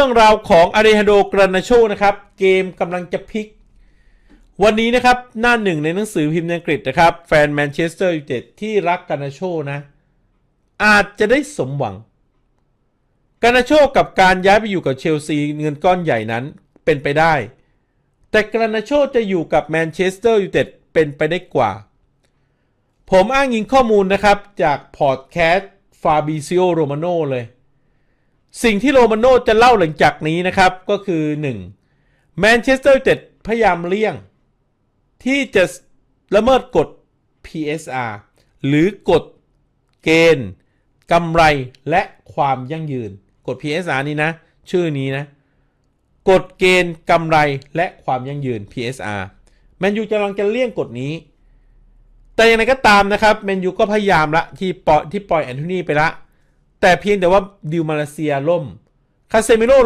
รื่องราวของอาริฮันโดกรานาโชนะครับ เกมกำลังจะพลิก วันนี้นะครับ หน้าหนึ่งในหนังสือพิมพ์อังกฤษนะครับ แฟนแมนเชสเตอร์ยูไนเต็ดที่รักกานาโชนะ อาจจะได้สมหวังกานาโชกับการย้ายไปอยู่กับเชลซีเงินก้อนใหญ่นั้นเป็นไปได้ แต่กานาโชจะอยู่กับแมนเชสเตอร์ยูไนเต็ดเป็นไปได้กว่า ผมอ้างอิงข้อมูลนะครับจากพอดแคสต์ฟาบิซิโอโรมาโนเลย สิ่งที่โรมาโนจะเล่าหลังจากนี้นะครับก็คือ 1. แมนเชสเตอร์ยูไนเต็ดพยายามเลี่ยง ที่จะละเมิดกฎ PSR หรือกฎเกณฑ์กำไรและความยั่งยืน กฎ PSR นี้นะ ชื่อนี้นะ กฎเกณฑ์กำไรและความยั่งยืน PSR แมนยูกำลังจะเลี่ยงกฎนี้ แต่อย่างไรก็ตามนะครับแมนยูก็พยายามละที่ปล่อยที่ปล่อยแอนโทนีไปละ แต่เพียงแต่ว่าดิวมาเลเซียล่ม คาเซมิโร่